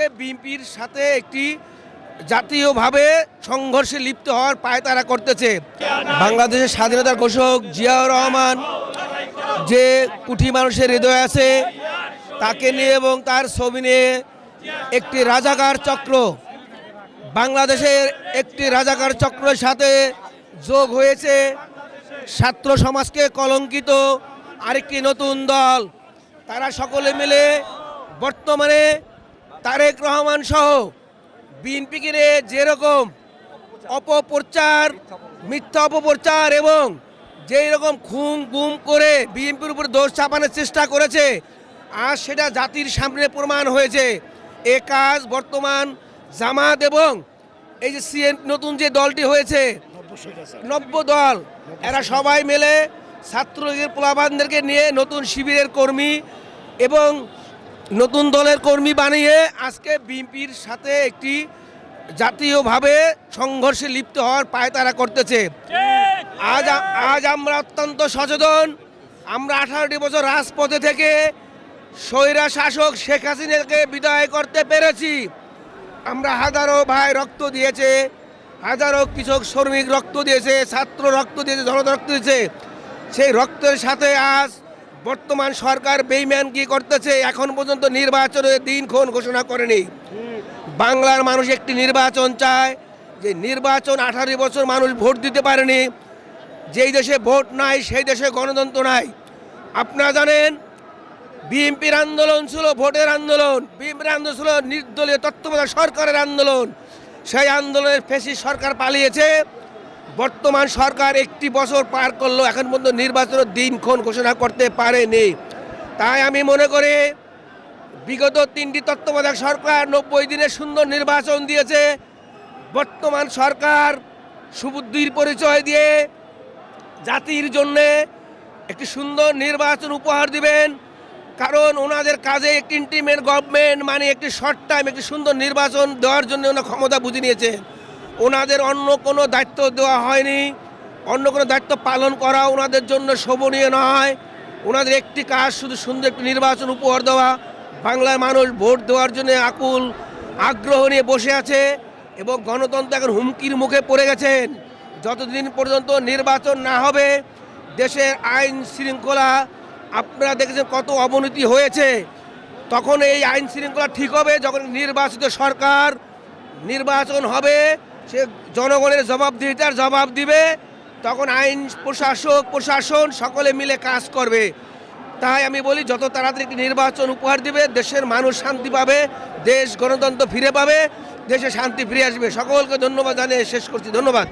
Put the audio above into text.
আজকে বিএনপির সাথে একটি জাতীয়ভাবে সংঘর্ষে লিপ্ত হওয়ার পায় তারা করতেছে। বাংলাদেশের স্বাধীনতার ঘোষক জিয়াউর রহমান যে কুঠি মানুষের হৃদয় আছে, তাকে নিয়ে এবং তার ছবি নিয়ে একটি রাজাকার চক্র, বাংলাদেশের একটি রাজাকার চক্রের সাথে যোগ হয়েছে। ছাত্র সমাজকে কলঙ্কিত আরেকটি নতুন দল। তারা সকলে মিলে বর্তমানে তারেক রহমান সহ বিএনপিকে যেরকম অপপ্রচার, মিথ্যা অপপ্রচার এবং যেই রকম খুন, গুম করে বিএনপির উপর দোষ চাপানোর চেষ্টা করেছে, আর সেটা জাতির সামনে প্রমাণ হয়েছে। এ কাজ বর্তমান জামাত এবং এই যে সিএন, নতুন যে দলটি হয়েছে, নব্য দল, এরা সবাই মিলে ছাত্রলীগের প্লাবানদেরকে নিয়ে নতুন শিবিরের কর্মী এবং নতুন দলের কর্মী বানিয়ে আজকে বিএনপির সাথে একটি জাতীয়ভাবে সংঘর্ষে লিপ্ত হওয়ার পায় তারা করতেছে। আজ আজ আমরা অত্যন্ত সচেতন। আমরা আঠারোটি বছর রাজপথে থেকে স্বৈরা শাসক শেখ হাসিনাকে বিদায় করতে পেরেছি। আমরা হাজারো ভাই রক্ত দিয়েছে, হাজারো কৃষক শ্রমিক রক্ত দিয়েছে, ছাত্র রক্ত দিয়েছে, জনতা রক্ত দিয়েছে। সেই রক্তের সাথে আজ বর্তমান সরকার বেইম্যান কি করতেছে? এখন পর্যন্ত নির্বাচনের দিনক্ষণ ঘোষণা করেনি। বাংলার মানুষ একটি নির্বাচন চায়, যে নির্বাচন আঠারো বছর মানুষ ভোট দিতে পারেনি। যেই দেশে ভোট নাই, সেই দেশে গণতন্ত্র নাই। আপনারা জানেন, বিএনপির আন্দোলন ছিল ভোটের আন্দোলন, বিএনপির আন্দোলন ছিল নির্দলীয় তত্ত্বাবধায়ক সরকারের আন্দোলন। সেই আন্দোলনের ফেসি সরকার পালিয়েছে। বর্তমান সরকার একটি বছর পার করল, এখন পর্যন্ত নির্বাচনের দিনক্ষণ ঘোষণা করতে পারেনি। তাই আমি মনে করি, বিগত তিনটি তত্ত্বাবধায়ক সরকার নব্বই দিনে সুন্দর নির্বাচন দিয়েছে। বর্তমান সরকার সুবুদ্ধির পরিচয় দিয়ে জাতির জন্যে একটি সুন্দর নির্বাচন উপহার দিবেন। কারণ ওনাদের কাজে একটি ইন্টিমেট গভর্নমেন্ট মানে একটি শর্ট টাইম একটি সুন্দর নির্বাচন দেওয়ার জন্য ওনার ক্ষমতা বুঝে নিয়েছে। ওনাদের অন্য কোনো দায়িত্ব দেওয়া হয়নি, অন্য কোনো দায়িত্ব পালন করা ওনাদের জন্য শোভনীয় নয়। ওনাদের একটি কাজ শুধু সুন্দর একটি নির্বাচন উপহার দেওয়া, বাংলার মানুষ ভোট দেওয়ার জন্য আকুল আগ্রহ নিয়ে বসে আছে এবং গণতন্ত্র এখন হুমকির মুখে পড়ে গেছেন। যতদিন পর্যন্ত নির্বাচন না হবে, দেশের আইন শৃঙ্খলা, আপনারা দেখেছেন কত অবনতি হয়েছে। তখন এই আইন শৃঙ্খলা ঠিক হবে যখন নির্বাচিত সরকার নির্বাচন হবে। সে জনগণের জবাবদিহিতার জবাব দিবে তখন আইন প্রশাসক প্রশাসন সকলে মিলে কাজ করবে। তাই আমি বলি যত তাড়াতাড়ি নির্বাচন উপহার দিবে দেশের মানুষ শান্তি পাবে দেশ গণতন্ত্র ফিরে পাবে দেশে শান্তি ফিরে আসবে। সকলকে ধন্যবাদ জানিয়ে শেষ করছি। ধন্যবাদ।